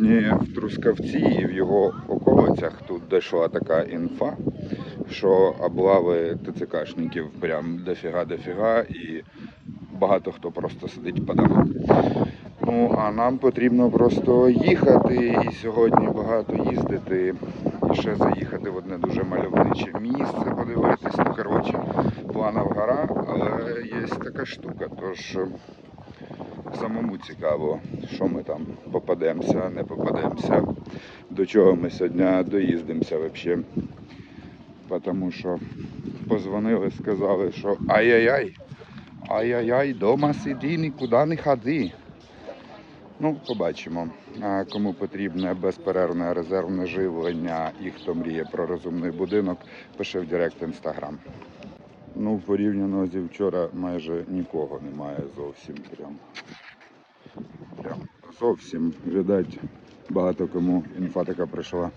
сьогодні в Трускавці і в його околицях тут дійшла така інфа, що облави ТЦКшників прям дофіга-дофіга і багато хто просто сидить по домам. Ну, а нам потрібно просто їхати і сьогодні багато їздити. І ще заїхати в одне дуже мальовниче місце, подивитись. Ну, коротше, планов гора, але є така штука, тож самому цікаво, що ми там попадемося, не попадемося, до чого ми сьогодні доїздимося взагалі. Тому що позвонили, сказали, що ай-яй-яй, ай-яй-яй, дома сиди, нікуди не ходи. Ну, побачимо. А кому потрібне безперервне резервне живлення і хто мріє про розумний будинок, пише в Директ Інстаграм. Ну, порівняно зі вчора майже нікого немає зовсім. Прям, прям зовсім. Видать, багато кому інфа така прийшла.